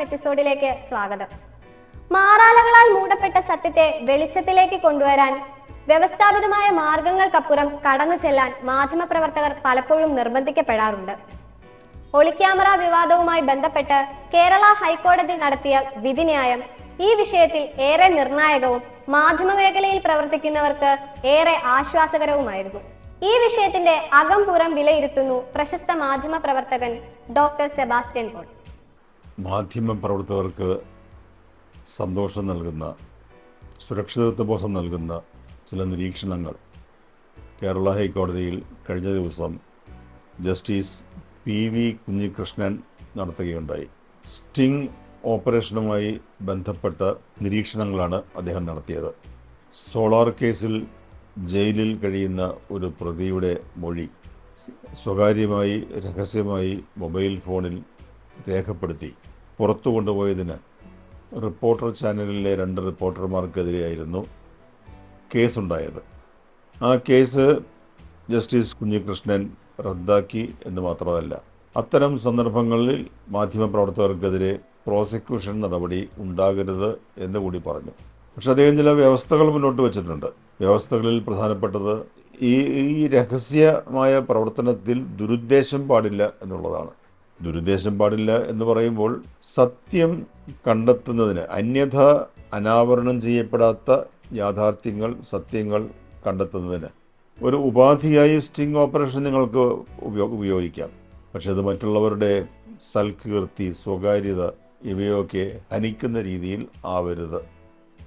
ഒമ്പതാം എപ്പിസോഡിലേക്ക് സ്വാഗതം. മാറാലകളാൽ മൂടപ്പെട്ട സത്യത്തെ വെളിച്ചത്തിലേക്ക് കൊണ്ടുവരാൻ വ്യവസ്ഥാപിതമായ മാർഗങ്ങൾക്കപ്പുറം കടന്നു ചെല്ലാൻ മാധ്യമപ്രവർത്തകർ പലപ്പോഴും നിർബന്ധിക്കപ്പെടാറുണ്ട്. ഒളിക്യാമറ വിവാദവുമായി ബന്ധപ്പെട്ട് കേരള ഹൈക്കോടതി നടത്തിയ വിധിന്യായം ഈ വിഷയത്തിൽ ഏറെ നിർണായകവും മാധ്യമമേഖലയിൽ പ്രവർത്തിക്കുന്നവർക്ക് ഏറെ ആശ്വാസകരവുമായിരുന്നു. ഈ വിഷയത്തിന്റെ അകം പുറം വിലയിരുത്തുന്നു പ്രശസ്ത മാധ്യമ പ്രവർത്തകൻ ഡോക്ടർ സെബാസ്റ്റ്യൻ പോൾ. മാധ്യമ പ്രവർത്തകർക്ക് സന്തോഷം നൽകുന്ന സുരക്ഷിതത്വ ബോധം നൽകുന്ന ചില നിരീക്ഷണങ്ങൾ. കേരള ഹൈക്കോടതിയിൽ കഴിഞ്ഞ ദിവസം ജസ്റ്റിസ് പി വി കുഞ്ഞികൃഷ്ണൻ നടത്തുകയുണ്ടായി. സ്റ്റിംഗ് ഓപ്പറേഷനുമായി ബന്ധപ്പെട്ട നിരീക്ഷണങ്ങളാണ് അദ്ദേഹം നടത്തിയത്. സോളാർ കേസിൽ ജയിലിൽ കഴിയുന്ന ഒരു പ്രതിയുടെ മൊഴി സ്വകാര്യമായി രഹസ്യമായി മൊബൈൽ ഫോണിൽ രേഖപ്പെടുത്തി. പുറത്തു കൊണ്ടുപോയതിന് റിപ്പോർട്ടർ ചാനലിലെ രണ്ട് റിപ്പോർട്ടർമാർക്കെതിരെയായിരുന്നു കേസുണ്ടായത്. ആ കേസ് ജസ്റ്റിസ് കുഞ്ഞികൃഷ്ണൻ റദ്ദാക്കി എന്ന് മാത്രമല്ല അത്തരം സന്ദർഭങ്ങളിൽ മാധ്യമപ്രവർത്തകർക്കെതിരെ പ്രോസിക്യൂഷൻ നടപടി ഉണ്ടാകരുത് എന്ന് കൂടി പറഞ്ഞു. പക്ഷെ അദ്ദേഹം ചില വ്യവസ്ഥകൾ മുന്നോട്ട് വച്ചിട്ടുണ്ട്. വ്യവസ്ഥകളിൽ പ്രധാനപ്പെട്ടത് ഈ ഈ രഹസ്യമായ പ്രവർത്തനത്തിൽ ദുരുദ്ദേശം പാടില്ല എന്നുള്ളതാണ്. ദുരുദ്ദേശം പാടില്ല എന്ന് പറയുമ്പോൾ സത്യം കണ്ടെത്തുന്നതിന് അന്യഥ അനാവരണം ചെയ്യപ്പെടാത്ത യാഥാർത്ഥ്യങ്ങൾ സത്യങ്ങൾ കണ്ടെത്തുന്നതിന്. ഒരു ഉപാധിയായി സ്റ്റിംഗ് ഓപ്പറേഷൻ നിങ്ങൾക്ക് ഉപയോഗ ഉപയോഗിക്കാം. പക്ഷെ അത് മറ്റുള്ളവരുടെ സൽകീർത്തി സ്വകാര്യത ഇവയൊക്കെ ഹനിക്കുന്ന രീതിയിൽ ആവരുത്.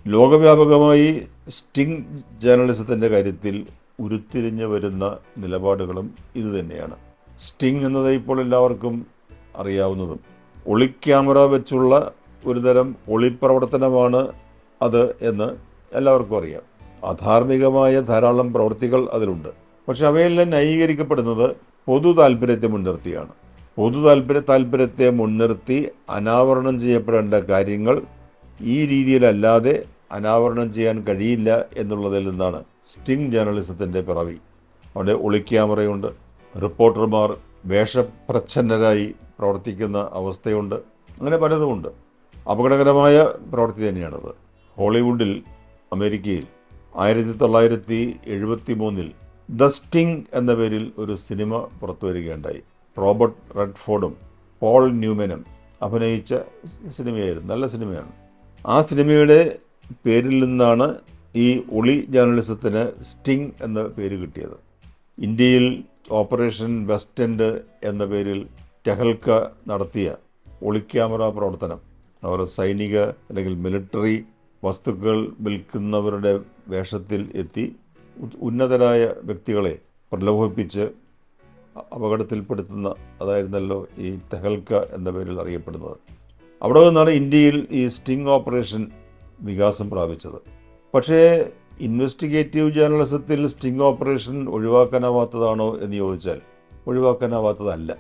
ലോകവ്യാപകമായി സ്റ്റിംഗ് ജേർണലിസത്തിന്റെ കാര്യത്തിൽ ഉരുത്തിരിഞ്ഞു വരുന്ന നിലപാടുകളും ഇതുതന്നെയാണ്. സ്റ്റിംഗ് എന്നത് ഇപ്പോൾ എല്ലാവർക്കും അറിയാവുന്നതും. ഒളി ക്യാമറ വെച്ചുള്ള ഒരുതരം ഒളിപ്രവർത്തനമാണ് അത് എന്ന് എല്ലാവർക്കും അറിയാം. അധാർമികമായ ധാരാളം പ്രവൃത്തികൾ അതിലുണ്ട്. പക്ഷെ അവയെല്ലാം ന്യായീകരിക്കപ്പെടുന്നത് പൊതു താല്പര്യത്തെ മുൻനിർത്തിയാണ്. പൊതു താല്പര്യ താല്പര്യത്തെ മുൻനിർത്തി അനാവരണം ചെയ്യപ്പെടേണ്ട കാര്യങ്ങൾ ഈ രീതിയിലല്ലാതെ അനാവരണം ചെയ്യാൻ കഴിയില്ല എന്നുള്ളതിൽ നിന്നാണ് സ്റ്റിംഗ് ജേർണലിസത്തിന്റെ പിറവി. അവിടെ ഒളിക്യാമറയുണ്ട് റിപ്പോർട്ടർമാർ വേഷപ്രച്ഛന്നരായി പ്രവർത്തിക്കുന്ന അവസ്ഥയുണ്ട്. അങ്ങനെ പലതുമുണ്ട് അപകടകരമായ പ്രവൃത്തി തന്നെയാണത്. ഹോളിവുഡിൽ അമേരിക്കയിൽ ആയിരത്തി തൊള്ളായിരത്തി എഴുപത്തി മൂന്നിൽ ദ സ്റ്റിങ് എന്ന പേരിൽ ഒരു സിനിമ പുറത്തു വരികയുണ്ടായി റോബർട്ട് റെഡ്ഫോർഡും പോൾ ന്യൂമനും അഭിനയിച്ച സിനിമയായിരുന്നു. നല്ല സിനിമയാണ്. ആ സിനിമയുടെ പേരിൽ നിന്നാണ് ഈ ഒളി ജേർണലിസത്തിന് സ്റ്റിങ് എന്ന പേര് കിട്ടിയത്. ഇന്ത്യയിൽ ഓപ്പറേഷൻ വെസ്റ്റ് എൻഡ് എന്ന പേരിൽ ടെഹൽക്ക നടത്തിയ ഒളിക്യാമറ പ്രവർത്തനം. അവർ സൈനിക അല്ലെങ്കിൽ മിലിറ്ററി വസ്തുക്കൾ വിൽക്കുന്നവരുടെ വേഷത്തിൽ എത്തി ഉന്നതരായ വ്യക്തികളെ പ്രലോഭിപ്പിച്ച് അപകടത്തിൽപ്പെടുത്തുന്ന അതായിരുന്നല്ലോ ഈ തെഹൽക്ക എന്ന പേരിൽ അറിയപ്പെടുന്നത്. അവിടെ നിന്നാണ് ഇന്ത്യയിൽ ഈ സ്റ്റിംഗ് ഓപ്പറേഷൻ വികാസം പ്രാപിച്ചത്. പക്ഷേ ഇൻവെസ്റ്റിഗേറ്റീവ് ജേർണലിസത്തിൽ സ്റ്റിംഗ് ഓപ്പറേഷൻ ഒഴിവാക്കാനാവാത്തതാണോ എന്ന് ചോദിച്ചാൽ ഒഴിവാക്കാനാവാത്തതല്ല.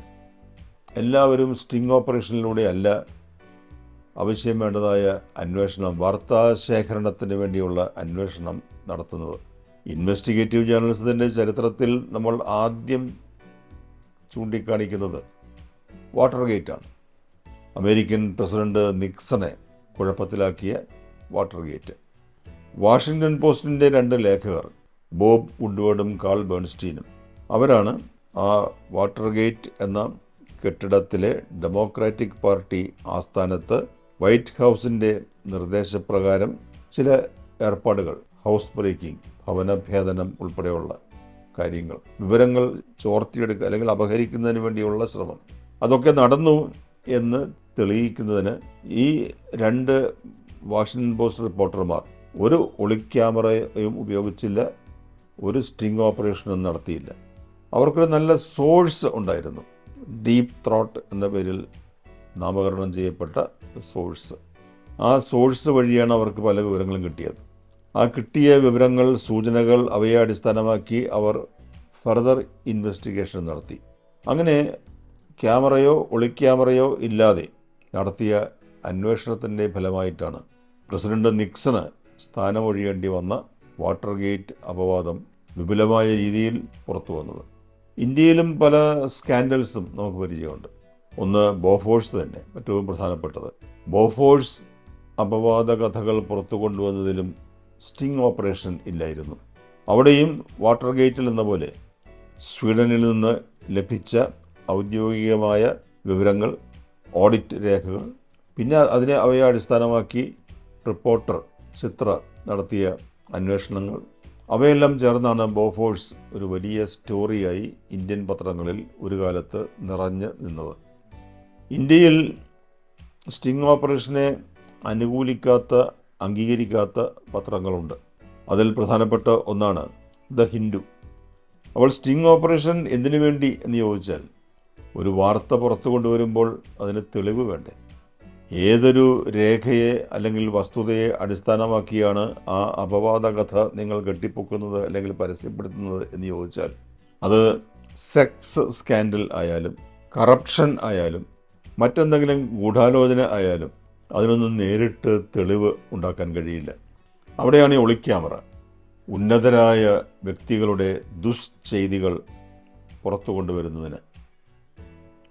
എല്ലാവരും സ്റ്റിംഗ് ഓപ്പറേഷനിലൂടെ അല്ല ആവശ്യം വേണ്ടതായ അന്വേഷണം വാർത്താ ശേഖരണത്തിന് വേണ്ടിയുള്ള അന്വേഷണം നടത്തുന്നത്. ഇൻവെസ്റ്റിഗേറ്റീവ് ജേർണലിസത്തിന്റെ ചരിത്രത്തിൽ നമ്മൾ ആദ്യം ചൂണ്ടിക്കാണിക്കുന്നത് വാട്ടർ ഗേറ്റാണ് അമേരിക്കൻ പ്രസിഡന്റ് നിക്സണെ കുഴപ്പത്തിലാക്കിയ വാട്ടർ ഗേറ്റ് വാഷിങ്ടൺ പോസ്റ്റിന്റെ രണ്ട് ലേഖകർ ബോബ് വുഡ്വേർഡും കാൾ ബേൺസ്റ്റീനും അവരാണ് ആ വാട്ടർഗേറ്റ് എന്ന കെട്ടിടത്തിലെ ഡെമോക്രാറ്റിക് പാർട്ടി ആസ്ഥാനത്ത് വൈറ്റ് ഹൗസിന്റെ നിർദ്ദേശപ്രകാരം ചില ഏർപ്പാടുകൾ ഹൗസ് ബ്രേക്കിംഗ് ഭവനഭേദനം ഉൾപ്പെടെയുള്ള കാര്യങ്ങൾ. വിവരങ്ങൾ ചോർത്തിയെടുക്കുക അല്ലെങ്കിൽ അപഹരിക്കുന്നതിന് വേണ്ടിയുള്ള ശ്രമം. അതൊക്കെ നടന്നു എന്ന് തെളിയിക്കുന്നതിന് ഈ രണ്ട് വാഷിംഗ്ടൺ പോസ്റ്റ് റിപ്പോർട്ടർമാർ ഒരു ഒളിക്യാമറയും ഉപയോഗിച്ചില്ല ഒരു സ്റ്റിംഗ് ഓപ്പറേഷനും നടത്തിയില്ല. അവർക്കൊരു നല്ല സോഴ്സ് ഉണ്ടായിരുന്നു. ഡീപ്പ് ത്രോട്ട് എന്ന പേരിൽ നാമകരണം ചെയ്യപ്പെട്ട സോഴ്സ്. ആ സോഴ്സ് വഴിയാണ് അവർക്ക് പല വിവരങ്ങളും കിട്ടിയത്. ആ കിട്ടിയ വിവരങ്ങൾ സൂചനകൾ അവയെ അടിസ്ഥാനമാക്കി അവർ ഫർദർ ഇൻവെസ്റ്റിഗേഷൻ നടത്തി. അങ്ങനെ ക്യാമറയോ ഒളിക്യാമറയോ ഇല്ലാതെ നടത്തിയ അന്വേഷണത്തിന്റെ ഫലമായിട്ടാണ് പ്രസിഡന്റ് നിക്സണ് സ്ഥാനമൊഴിയേണ്ടി വന്ന വാട്ടർഗേറ്റ് അപവാദം വിപുലമായ രീതിയിൽ പുറത്തു വന്നത്. ഇന്ത്യയിലും പല സ്കാൻഡൽസും നമുക്ക് പരിചയമുണ്ട്. ഒന്ന് ബോഫോഴ്സ് തന്നെ ഏറ്റവും പ്രധാനപ്പെട്ടത്. ബോഫോഴ്സ് അപവാദ കഥകൾ പുറത്തു കൊണ്ടുവന്നതിലും സ്റ്റിംഗ് ഓപ്പറേഷൻ ഇല്ലായിരുന്നു. അവിടെയും വാട്ടർ ഗേറ്റിൽ എന്ന പോലെ സ്വീഡനിൽ നിന്ന് ലഭിച്ച ഔദ്യോഗികമായ വിവരങ്ങൾ ഓഡിറ്റ് രേഖകൾ പിന്നെ അതിനെ അവയെ അടിസ്ഥാനമാക്കി റിപ്പോർട്ടർ ചിത്ര നടത്തിയ അന്വേഷണങ്ങൾ. അവയെല്ലാം ചേർന്നാണ് ബോഫോഴ്സ് ഒരു വലിയ സ്റ്റോറിയായി ഇന്ത്യൻ പത്രങ്ങളിൽ ഒരു കാലത്ത് നിറഞ്ഞു നിന്നത്. ഇന്ത്യയിൽ സ്റ്റിംഗ് ഓപ്പറേഷനെ അനുകൂലിക്കാത്ത അംഗീകരിക്കാത്ത പത്രങ്ങളുണ്ട്. അതിൽ പ്രധാനപ്പെട്ട ഒന്നാണ് ദ ഹിന്ദു. അപ്പോൾ സ്റ്റിംഗ് ഓപ്പറേഷൻ എന്തിനു വേണ്ടി എന്ന് ചോദിച്ചാൽ ഒരു വാർത്ത പുറത്തു കൊണ്ടുവരുമ്പോൾ അതിന് തെളിവ് വേണ്ടേ? ഏതൊരു രേഖയെ അല്ലെങ്കിൽ വസ്തുതയെ അടിസ്ഥാനമാക്കിയാണ് ആ അപവാദ കഥ നിങ്ങൾ കെട്ടിപ്പൊക്കുന്നത് അല്ലെങ്കിൽ പരസ്യപ്പെടുത്തുന്നത് എന്ന് ചോദിച്ചാൽ അത് സെക്സ് സ്കാൻഡൽ ആയാലും കറപ്ഷൻ ആയാലും മറ്റെന്തെങ്കിലും ഗൂഢാലോചന ആയാലും അതിനൊന്നും നേരിട്ട് തെളിവ് ഉണ്ടാക്കാൻ കഴിയില്ല. അവിടെയാണ് ഈ ഒളിക്യാമറ. ഉന്നതരായ വ്യക്തികളുടെ ദുഷ്ചെയ്തികൾ പുറത്തു കൊണ്ടുവരുന്നതിന്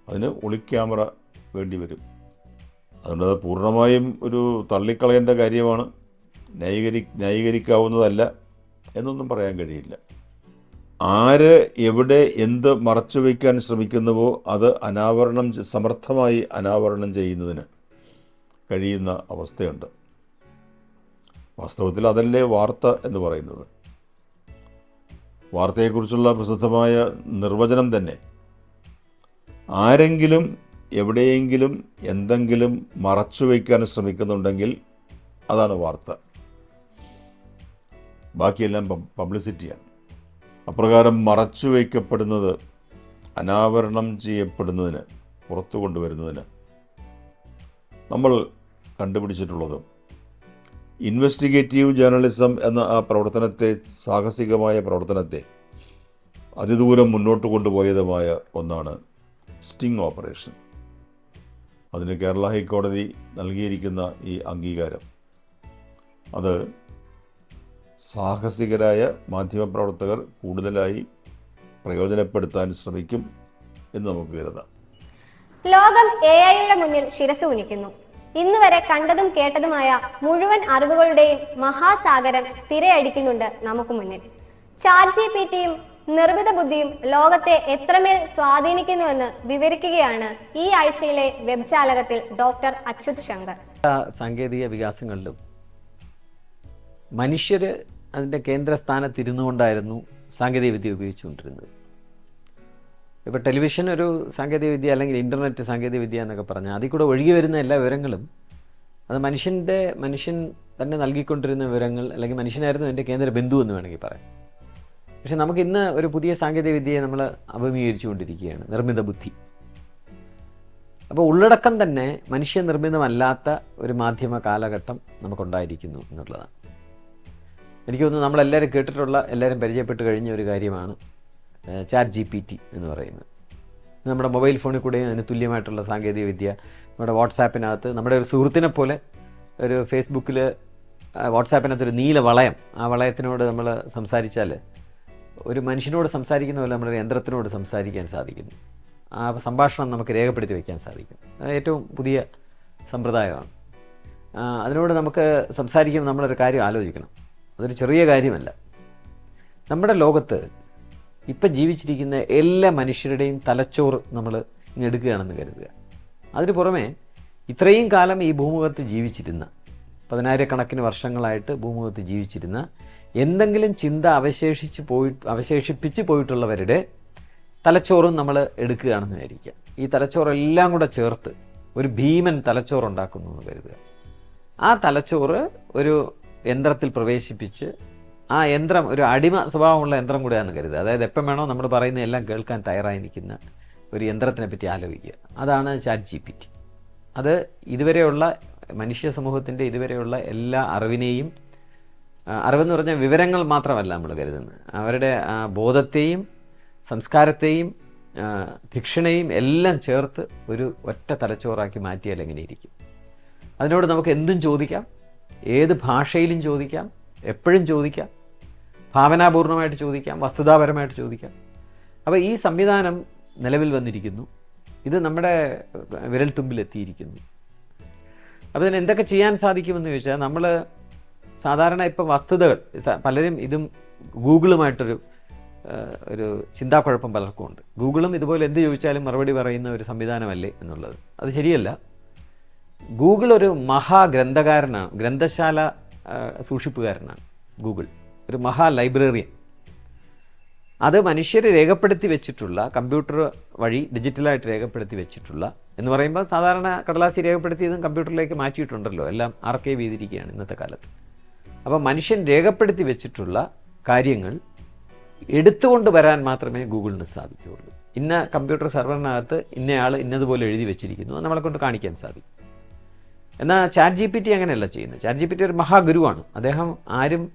അതിന് ഒളിക്യാമറ വേണ്ടി വരും. അതുകൊണ്ട് അത് പൂർണമായും ഒരു തള്ളിക്കളയേണ്ട കാര്യമാണ്. ന്യായീകരി ന്യായീകരിക്കാവുന്നതല്ല എന്നൊന്നും പറയാൻ കഴിയില്ല. ആര് എവിടെ എന്ത് മറച്ചു വയ്ക്കാൻ ശ്രമിക്കുന്നുവോ അത് അനാവരണം സമർത്ഥമായി അനാവരണം ചെയ്യുന്നതിന് കഴിയുന്ന അവസ്ഥയുണ്ട്. വാസ്തവത്തിൽ അതല്ലേ വാർത്ത എന്ന് പറയുന്നത്. വാർത്തയെക്കുറിച്ചുള്ള പ്രസിദ്ധമായ നിർവചനം തന്നെ. ആരെങ്കിലും എവിടെയെങ്കിലും എന്തെങ്കിലും മറച്ചു വയ്ക്കാൻ ശ്രമിക്കുന്നുണ്ടെങ്കിൽ അതാണ് വാർത്ത. ബാക്കിയെല്ലാം പബ്- പബ്ലിസിറ്റിയാണ്. അപ്രകാരം മറച്ചു വയ്ക്കപ്പെടുന്നത് അനാവരണം ചെയ്യപ്പെടുന്നതിന് പുറത്തു കൊണ്ടുവരുന്നതിന് നമ്മൾ കണ്ടുപിടിച്ചിട്ടുള്ളത് ഇൻവെസ്റ്റിഗേറ്റീവ് ജേർണലിസം എന്ന ആ പ്രവർത്തനത്തെ സാഹസികമായ പ്രവർത്തനത്തെ അതിദൂരം മുന്നോട്ട് കൊണ്ടുപോയതുമായ ഒന്നാണ് സ്റ്റിംഗ് ഓപ്പറേഷൻ. അതിന് കേരള ഹൈക്കോടതി നൽകിയിരിക്കുന്ന ഈ അംഗീകാരം. അത് സാഹസികരായ മാധ്യമപ്രവർത്തകർ കൂടുതലായി പ്രയോജനപ്പെടുത്താൻ ശ്രമിക്കും എന്ന് നമുക്ക് കരുതാം. ലോകം എ ഐയുടെ മുന്നിൽ ശിരസ് ഉനിക്കുന്നു ഇന്ന് വരെ കണ്ടതും കേട്ടതുമായ മുഴുവൻ അറിവുകളുടെയും മഹാസാഗരം തിരയടിക്കുന്നുണ്ട് നമുക്ക് മുന്നിൽ. ചാറ്റ് പി ടിയും നിർമ്മിത ബുദ്ധിയും ലോകത്തെ എത്രമേൽ സ്വാധീനിക്കുന്നുവെന്ന് വിവരിക്കുകയാണ് ഈ ആഴ്ചയിലെ വെബ് ജാലകത്തിൽ ഡോക്ടർ അച്യുത് ശങ്കർ. സാങ്കേതിക വികാസങ്ങളിലും മനുഷ്യര് അതിന്റെ കേന്ദ്രസ്ഥാനത്തിരുന്നു കൊണ്ടായിരുന്നു സാങ്കേതിക വിദ്യ ഉപയോഗിച്ചുകൊണ്ടിരുന്നത്. ഇപ്പോൾ ടെലിവിഷൻ ഒരു സാങ്കേതിക വിദ്യ അല്ലെങ്കിൽ ഇന്റർനെറ്റ് സാങ്കേതിക വിദ്യ എന്നൊക്കെ പറഞ്ഞാൽ അതിൽ കൂടെ ഒഴുകി വരുന്ന എല്ലാ വിവരങ്ങളും അത് മനുഷ്യന്റെ മനുഷ്യൻ തന്നെ നൽകിക്കൊണ്ടിരുന്ന വിവരങ്ങൾ അല്ലെങ്കിൽ മനുഷ്യനായിരുന്നു എന്റെ കേന്ദ്ര ബിന്ദു എന്ന് വേണമെങ്കിൽ പറയാം. പക്ഷെ നമുക്ക് ഇന്ന് ഒരു പുതിയ സാങ്കേതിക വിദ്യയെ നമ്മൾ അഭിമുഖീകരിച്ചുകൊണ്ടിരിക്കുകയാണ്. നിർമ്മിത ബുദ്ധി. അപ്പോൾ ഉള്ളടക്കം തന്നെ മനുഷ്യ നിർമ്മിതമല്ലാത്ത ഒരു മാധ്യമ കാലഘട്ടം നമുക്കുണ്ടായിരിക്കുന്നു എന്നുള്ളതാണ്. എനിക്ക് തോന്നുന്നു നമ്മളെല്ലാവരും കേട്ടിട്ടുള്ള എല്ലാവരും പരിചയപ്പെട്ട് കഴിഞ്ഞ ഒരു കാര്യമാണ് ചാറ്റ് ജി പി ടി എന്ന് പറയുന്നത്. നമ്മുടെ മൊബൈൽ ഫോണിൽ കൂടെയും അതിന് തുല്യമായിട്ടുള്ള സാങ്കേതിക വിദ്യ നമ്മുടെ വാട്സാപ്പിനകത്ത് നമ്മുടെ ഒരു സുഹൃത്തിനെ പോലെ ഒരു ഫേസ്ബുക്കിൽ വാട്സാപ്പിനകത്ത് ഒരു നീല വളയം ആ വളയത്തിനോട് നമ്മൾ സംസാരിച്ചാൽ ഒരു മനുഷ്യനോട് സംസാരിക്കുന്ന പോലെ നമ്മുടെ യന്ത്രത്തിനോട് സംസാരിക്കാൻ സാധിക്കുന്നു. ആ സംഭാഷണം നമുക്ക് രേഖപ്പെടുത്തി വയ്ക്കാൻ സാധിക്കും. ഏറ്റവും പുതിയ സമ്പ്രദായമാണ്. അതിനോട് നമുക്ക് സംസാരിക്കുമ്പോൾ നമ്മളൊരു കാര്യം ആലോചിക്കണം. അതൊരു ചെറിയ കാര്യമല്ല. നമ്മുടെ ലോകത്ത് ഇപ്പം ജീവിച്ചിരിക്കുന്ന എല്ലാ മനുഷ്യരുടെയും തലച്ചോറ് നമ്മൾ എടുക്കുകയാണെന്ന് കരുതുക. അതിന് പുറമെ ഇത്രയും കാലം ഈ ഭൂമുഖത്ത് ജീവിച്ചിരുന്ന പതിനായിരക്കണക്കിന് വർഷങ്ങളായിട്ട് ഭൂമുഖത്ത് ജീവിച്ചിരുന്ന എന്തെങ്കിലും ചിന്ത അവശേഷിച്ച് പോയി അവശേഷിപ്പിച്ച് പോയിട്ടുള്ളവരുടെ തലച്ചോറും നമ്മൾ എടുക്കുകയാണെന്ന് വിചാരിക്കുക. ഈ തലച്ചോറെല്ലാം കൂടെ ചേർത്ത് ഒരു ഭീമൻ തലച്ചോറുണ്ടാക്കുന്നു എന്ന് കരുതുക. ആ തലച്ചോറ് ഒരു യന്ത്രത്തിൽ പ്രവേശിപ്പിച്ച് ആ യന്ത്രം ഒരു അടിമ സ്വഭാവമുള്ള യന്ത്രം കൂടെയാണെന്ന് കരുതുക. അതായത് എപ്പം വേണോ നമ്മൾ പറയുന്ന എല്ലാം കേൾക്കാൻ തയ്യാറായി നിൽക്കുന്ന ഒരു യന്ത്രത്തിനെ പറ്റി ആലോചിക്കുക. അതാണ് ചാറ്റ് ജി പി ടി അത് ഇതുവരെയുള്ള മനുഷ്യ സമൂഹത്തിന്റെ ഇതുവരെയുള്ള എല്ലാ അറിവിനെയും അറിവെന്ന് പറഞ്ഞാൽ വിവരങ്ങൾ മാത്രമല്ല നമ്മൾ കരുതുന്നത്. അവരുടെ ആ, ബോധത്തെയും സംസ്കാരത്തെയും ഭിക്ഷണയും എല്ലാം ചേർത്ത് ഒരു ഒറ്റ തലച്ചോറാക്കി മാറ്റിയാൽ എങ്ങനെ ഇരിക്കും? അതിനോട് നമുക്ക് എന്തും ചോദിക്കാം. ഏത് ഭാഷയിലും ചോദിക്കാം. എപ്പോഴും ചോദിക്കാം. ഭാവനാപൂർണമായിട്ട് ചോദിക്കാം. വസ്തുതാപരമായിട്ട് ചോദിക്കാം. അപ്പോൾ ഈ സംവിധാനം നിലവിൽ വന്നിരിക്കുന്നു. ഇത് നമ്മുടെ വിരൽത്തുമ്പിൽ എത്തിയിരിക്കുന്നു. അപ്പോൾ ഇതിന് എന്തൊക്കെ ചെയ്യാൻ സാധിക്കുമെന്ന് ചോദിച്ചാൽ നമ്മൾ സാധാരണ ഇപ്പോൾ വസ്തുതകൾ പലരും ഇതും ഗൂഗിളുമായിട്ടൊരു ഒരു ചിന്താക്കുഴപ്പം പലർക്കും ഉണ്ട് ഗൂഗിളും ഇതുപോലെ എന്ത് ചോദിച്ചാലും മറുപടി പറയുന്ന ഒരു സംവിധാനമല്ലേ എന്നുള്ളത്. അത് ശരിയല്ല. ഗൂഗിൾ ഒരു മഹാഗ്രന്ഥകാരനാണ് ഗ്രന്ഥശാല സൂക്ഷിപ്പുകാരനാണ് ഗൂഗിൾ. ഒരു മഹാ ലൈബ്രറിയൻ. അത് മനുഷ്യർ രേഖപ്പെടുത്തി വെച്ചിട്ടുള്ള കമ്പ്യൂട്ടർ വഴി ഡിജിറ്റലായിട്ട് രേഖപ്പെടുത്തി വെച്ചിട്ടുള്ള എന്ന് പറയുമ്പോൾ സാധാരണ കടലാസി രേഖപ്പെടുത്തിയതും കമ്പ്യൂട്ടറിലേക്ക് മാറ്റിയിട്ടുണ്ടല്ലോ. എല്ലാം ആർക്കൈവ് ചെയ്തിരിക്കുകയാണ് ഇന്നത്തെ കാലത്ത്. അപ്പോൾ മനുഷ്യൻ രേഖപ്പെടുത്തി വെച്ചിട്ടുള്ള കാര്യങ്ങൾ എടുത്തുകൊണ്ട് വരാൻ മാത്രമേ ഗൂഗിളിന് സാധിക്കുകയുള്ളൂ. ഇന്ന കമ്പ്യൂട്ടർ സെർവറിനകത്ത് ഇന്നയാൾ ഇന്നതുപോലെ എഴുതി വെച്ചിരിക്കുന്നു നമ്മളെ കൊണ്ട് കാണിക്കാൻ സാധിക്കും. എന്നാൽ ചാറ്റ് ജി പി ടി അങ്ങനെയല്ല ചെയ്യുന്നത്. ചാറ്റ് ജി പി ടി ഒരു മഹാഗുരുവാണ്. അദ്ദേഹം ആരും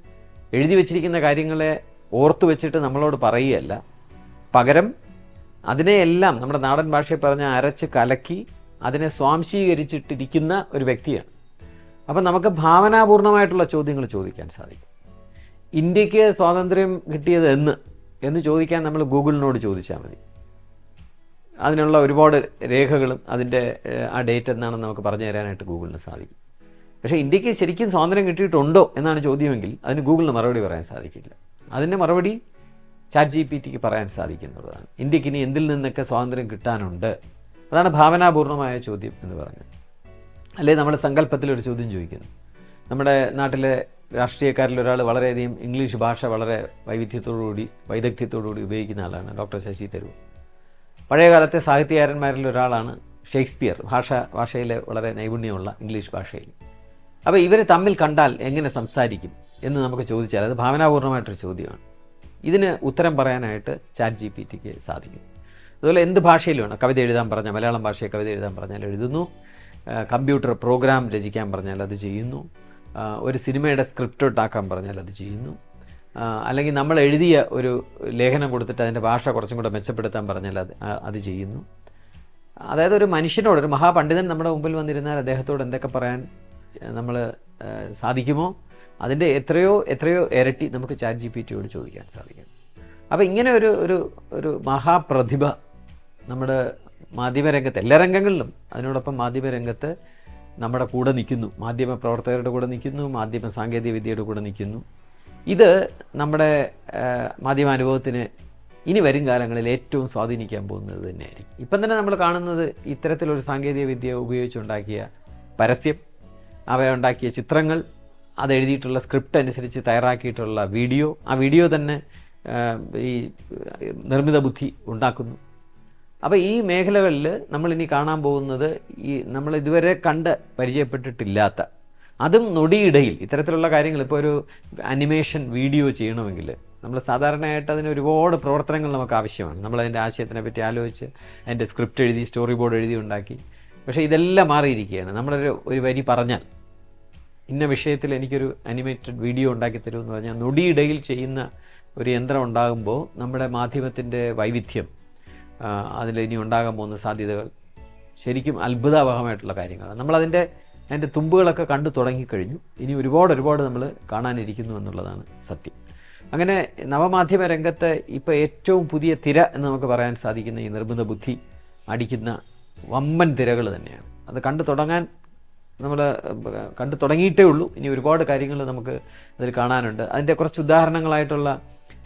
എഴുതി വെച്ചിരിക്കുന്ന കാര്യങ്ങളെ ഓർത്തു വെച്ചിട്ട് നമ്മളോട് പറയുകയല്ല. പകരം അതിനെയെല്ലാം നമ്മുടെ നാടൻ ഭാഷയിൽ പറഞ്ഞ അരച്ച് കലക്കി അതിനെ സ്വാംശീകരിച്ചിട്ടിരിക്കുന്ന ഒരു വ്യക്തിയാണ്. അപ്പം നമുക്ക് ഭാവനാപൂർണമായിട്ടുള്ള ചോദ്യങ്ങൾ ചോദിക്കാൻ സാധിക്കും. ഇന്ത്യയ്ക്ക് സ്വാതന്ത്ര്യം കിട്ടിയത് എന്ന് എന്ന് ചോദിക്കാൻ നമ്മൾ ഗൂഗിളിനോട് ചോദിച്ചാൽ മതി. അതിനുള്ള ഒരുപാട് രേഖകളും അതിന്റെ ആ ഡേറ്റ് എന്നാണെന്ന് നമുക്ക് പറഞ്ഞു തരാനായിട്ട് ഗൂഗിളിന് സാധിക്കും. പക്ഷേ ഇന്ത്യയ്ക്ക് ശരിക്കും സ്വാതന്ത്ര്യം കിട്ടിയിട്ടുണ്ടോ എന്നാണ് ചോദ്യമെങ്കിൽ അതിന് ഗൂഗിളിന് മറുപടി പറയാൻ സാധിക്കില്ല. അതിന്റെ മറുപടി ചാറ്റ് ജി പി ടിക്ക് പറയാൻ സാധിക്കുന്നുള്ളതാണ് ഇന്ത്യയ്ക്ക് ഇനി എന്തിൽ നിന്നൊക്കെ സ്വാതന്ത്ര്യം കിട്ടാനുണ്ട്? അതാണ് ഭാവനാപൂർണമായ ചോദ്യം എന്ന് പറഞ്ഞത് അല്ലെ നമ്മൾ സങ്കല്പത്തിലൊരു ചോദ്യം ചോദിക്കുന്നു. നമ്മുടെ നാട്ടിലെ രാഷ്ട്രീയക്കാരിൽ ഒരാൾ വളരെയധികം ഇംഗ്ലീഷ് ഭാഷ വളരെ വൈവിധ്യത്തോടുകൂടി വൈദഗ്ധ്യത്തോടുകൂടി ഉപയോഗിക്കുന്ന ആളാണ് ഡോക്ടർ ശശി തരൂർ. പഴയകാലത്തെ സാഹിത്യകാരന്മാരിൽ ഒരാളാണ് ഷേക്സ്പിയർ. ഭാഷ ഭാഷയിലെ വളരെ നൈപുണ്യമുള്ള ഇംഗ്ലീഷ് ഭാഷയിൽ. അപ്പോൾ ഇവർ തമ്മിൽ കണ്ടാൽ എങ്ങനെ സംസാരിക്കും എന്ന് നമുക്ക് ചോദിച്ചാൽ അത് ഭാവനാപൂർണമായിട്ടൊരു ചോദ്യമാണ്. ഇതിന് ഉത്തരം പറയാനായിട്ട് ചാറ്റ് ജി പി ടിക്ക് സാധിക്കും. അതുപോലെ എന്ത് ഭാഷയിലും വേണം കവിത എഴുതാൻ പറഞ്ഞാൽ മലയാളം ഭാഷയെ കവിത എഴുതാൻ പറഞ്ഞാൽ എഴുതുന്നു. കമ്പ്യൂട്ടർ പ്രോഗ്രാം രചിക്കാൻ പറഞ്ഞാൽ അത് ചെയ്യുന്നു. ഒരു സിനിമയുടെ സ്ക്രിപ്റ്റ് ഉണ്ടാക്കാൻ പറഞ്ഞാൽ അത് ചെയ്യുന്നു. അല്ലെങ്കിൽ നമ്മൾ എഴുതിയ ഒരു ലേഖനം കൊടുത്തിട്ട് അതിന്റെ ഭാഷ കുറച്ചും കൂടെ മെച്ചപ്പെടുത്താൻ പറഞ്ഞാൽ അത് അത് ചെയ്യുന്നു. അതായത് ഒരു മനുഷ്യനോട് ഒരു മഹാപണ്ഡിതൻ നമ്മുടെ മുമ്പിൽ വന്നിരുന്നാൽ അദ്ദേഹത്തോട് എന്തൊക്കെ പറയാൻ നമ്മൾ സാധിക്കുമോ? അതിന്റെ എത്രയോ എത്രയോ ഇരട്ടി നമുക്ക് ചാറ്റ് ജി പി ടിയോട് ചോദിക്കാൻ സാധിക്കും. അപ്പോൾ ഇങ്ങനെ ഒരു ഒരു ഒരു മഹാപ്രതിഭ നമ്മുടെ മാധ്യമരംഗത്ത് എല്ലാ രംഗങ്ങളിലും അതിനോടൊപ്പം മാധ്യമരംഗത്ത് നമ്മുടെ കൂടെ നിൽക്കുന്നു. മാധ്യമ പ്രവർത്തകരുടെ കൂടെ നിൽക്കുന്നു മാധ്യമ സാങ്കേതിക വിദ്യയുടെ കൂടെ നിൽക്കുന്നു. ഇത് നമ്മുടെ മാധ്യമ അനുഭവത്തിന് ഇനി വരും കാലങ്ങളിൽ ഏറ്റവും സ്വാധീനിക്കാൻ പോകുന്നത് തന്നെയായിരിക്കും. ഇപ്പം തന്നെ നമ്മൾ കാണുന്നത് ഇത്തരത്തിലൊരു സാങ്കേതിക വിദ്യ ഉപയോഗിച്ചുണ്ടാക്കിയ പരസ്യം. അവയുണ്ടാക്കിയ ചിത്രങ്ങൾ അത് എഴുതിയിട്ടുള്ള സ്ക്രിപ്റ്റ് അനുസരിച്ച് തയ്യാറാക്കിയിട്ടുള്ള വീഡിയോ. ആ വീഡിയോ തന്നെ ഈ നിർമ്മിത ബുദ്ധി ഉണ്ടാക്കുന്നു. അപ്പോൾ ഈ മേഖലകളിൽ നമ്മൾ ഇനി കാണാൻ പോകുന്നത് ഈ നമ്മൾ ഇതുവരെ കണ്ട് പരിചയപ്പെട്ടിട്ടില്ലാത്ത അതും നൊടിയിടയിൽ ഇത്തരത്തിലുള്ള കാര്യങ്ങൾ ഇപ്പോൾ ഒരു അനിമേഷൻ വീഡിയോ ചെയ്യണമെങ്കിൽ നമ്മൾ സാധാരണയായിട്ട് അതിന് ഒരുപാട് പ്രവർത്തനങ്ങൾ നമുക്ക് ആവശ്യമാണ്. നമ്മൾ അതിന്റെ ആശയത്തിനെ പറ്റി ആലോചിച്ച് അതിന്റെ സ്ക്രിപ്റ്റ് എഴുതി സ്റ്റോറി ബോർഡ് എഴുതി ഉണ്ടാക്കി. പക്ഷേ ഇതെല്ലാം മാറിയിരിക്കുകയാണ്. നമ്മളൊരു ഒരു വരി പറഞ്ഞാൽ ഇന്ന വിഷയത്തിൽ എനിക്കൊരു അനിമേറ്റഡ് വീഡിയോ ഉണ്ടാക്കി തരുമെന്ന് പറഞ്ഞാൽ നൊടിയിടയിൽ ചെയ്യുന്ന ഒരു യന്ത്രം ഉണ്ടാകുമ്പോൾ നമ്മുടെ മാധ്യമത്തിന്റെ വൈവിധ്യം അതിൽ ഇനി ഉണ്ടാകാൻ പോകുന്ന സാധ്യതകൾ ശരിക്കും അത്ഭുതാവഹമായിട്ടുള്ള കാര്യങ്ങളാണ്. നമ്മളതിന്റെ അതിന്റെ തുമ്പുകളൊക്കെ കണ്ടു തുടങ്ങിക്കഴിഞ്ഞു. ഇനി ഒരുപാട് ഒരുപാട് നമ്മൾ കാണാനിരിക്കുന്നു എന്നുള്ളതാണ് സത്യം. അങ്ങനെ നവമാധ്യമ രംഗത്ത് ഇപ്പോൾ ഏറ്റവും പുതിയ തിര എന്ന് നമുക്ക് പറയാൻ സാധിക്കുന്ന ഈ നിർബന്ധ ബുദ്ധി അടിക്കുന്ന വമ്പൻ തിരകൾ തന്നെയാണ്. അത് കണ്ടു തുടങ്ങാൻ നമ്മൾ കണ്ടു തുടങ്ങിയിട്ടേ ഉള്ളൂ. ഇനി ഒരുപാട് കാര്യങ്ങൾ നമുക്ക് അതിൽ കാണാനുണ്ട്. അതിന്റെ കുറച്ച് ഉദാഹരണങ്ങളായിട്ടുള്ള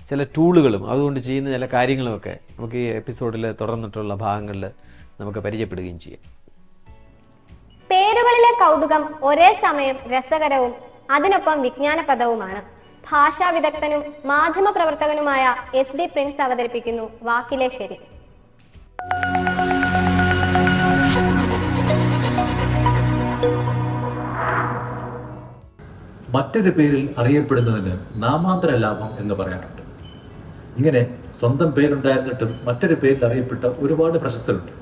ചില ടൂളുകളും അതുകൊണ്ട് ചെയ്യുന്ന ചില കാര്യങ്ങളുമൊക്കെ നമുക്ക് ഈ എപ്പിസോഡിൽ തുടർന്നിട്ടുള്ള ഭാഗങ്ങളിൽ നമുക്ക് പരിചയപ്പെടുകയും ചെയ്യാം. പേരുകളിലെ കൗതുകം ഒരേ സമയം രസകരവും അതിനൊപ്പം വിജ്ഞാനപദവുമാണ് ഭാഷാ വിദഗ്ധനും മാധ്യമ പ്രവർത്തകനുമായ എസ് ഡി പ്രിൻസ് അവതരിപ്പിക്കുന്നു വാക്കിലെ ശരി. മറ്റൊരു പേരിൽ അറിയപ്പെടുന്നതിന് നാമാന്തര ലാഭം എന്ന് പറയാറുണ്ട്. ഇങ്ങനെ സ്വന്തം പേരുണ്ടായിരുന്നിട്ടും മറ്റൊരു പേരിൽ അറിയപ്പെട്ട ഒരുപാട് പ്രശസ്തരുണ്ട്.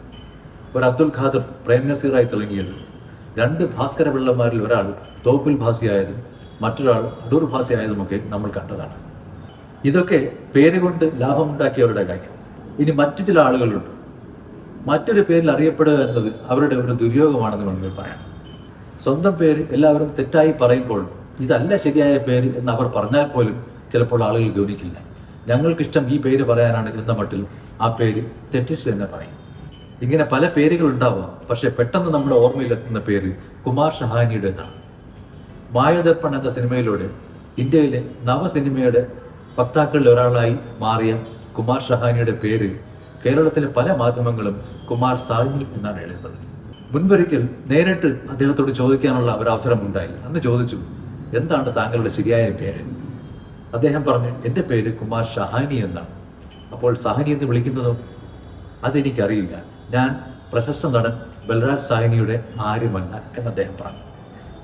ഒരു അബ്ദുൽ ഖാദർ പ്രേം നസീറായി തിളങ്ങിയത്. രണ്ട് ഭാസ്കര പിള്ളമാരിൽ ഒരാൾ തോപ്പിൽ ഭാസിയായതും മറ്റൊരാൾ അടൂർ ഭാസിയായതുമൊക്കെ നമ്മൾ കണ്ടതാണ്. ഇതൊക്കെ പേരുകൊണ്ട് ലാഭമുണ്ടാക്കിയവരുടെ കാര്യം. ഇനി മറ്റു ചില ആളുകളുണ്ട്. മറ്റൊരു പേരിൽ അറിയപ്പെടുക എന്നത് അവരുടെ ഒരു ദുര്യോഗമാണെന്ന് വേണമെങ്കിൽ പറയാം. സ്വന്തം പേര് എല്ലാവരും തെറ്റായി പറയുമ്പോൾ ഇതല്ല ശരിയായ പേര് എന്ന് അവർ പറഞ്ഞാൽ പോലും ചിലപ്പോൾ ആളുകൾ ഗൗനിക്കില്ല. ഞങ്ങൾക്കിഷ്ടം ഈ പേര് പറയാനാണ് എന്ന മട്ടിൽ ആ പേര് തെറ്റിച്ച് തന്നെ പറയും. ഇങ്ങനെ പല പേരുകൾ ഉണ്ടാവാം പക്ഷെ പെട്ടെന്ന് നമ്മുടെ ഓർമ്മയിലെത്തുന്ന പേര് കുമാർ ഷഹാനിയുടെ എന്നാണ് മായദർപ്പൺ എന്ന സിനിമയിലൂടെ ഇന്ത്യയിലെ നവ നവസിനിമയുടെ വക്താക്കളിൽ ഒരാളായി മാറിയ കുമാർ ഷഹാനിയുടെ പേര് കേരളത്തിലെ പല മാധ്യമങ്ങളും കുമാർ സാഹിബ് എന്നാണ് എഴുതുന്നത്. മുൻപൊരിക്കൽ നേരിട്ട് അദ്ദേഹത്തോട് ചോദിക്കാനുള്ള ഒരു അവസരമുണ്ടായി. അന്ന് ചോദിച്ചു എന്താണ് താങ്കളുടെ ശരിയായ പേര്? അദ്ദേഹം പറഞ്ഞു എന്റെ പേര് കുമാർ ഷഹാനി എന്നാണ്. അപ്പോൾ സഹനി എന്ന് വിളിക്കുന്നതോ? അതെനിക്കറിയില്ല. ഞാൻ പ്രശസ്ത നടൻ ബൽരാജ് സാഹനിയുടെ ആരുമല്ല എന്ന് അദ്ദേഹം പറഞ്ഞു.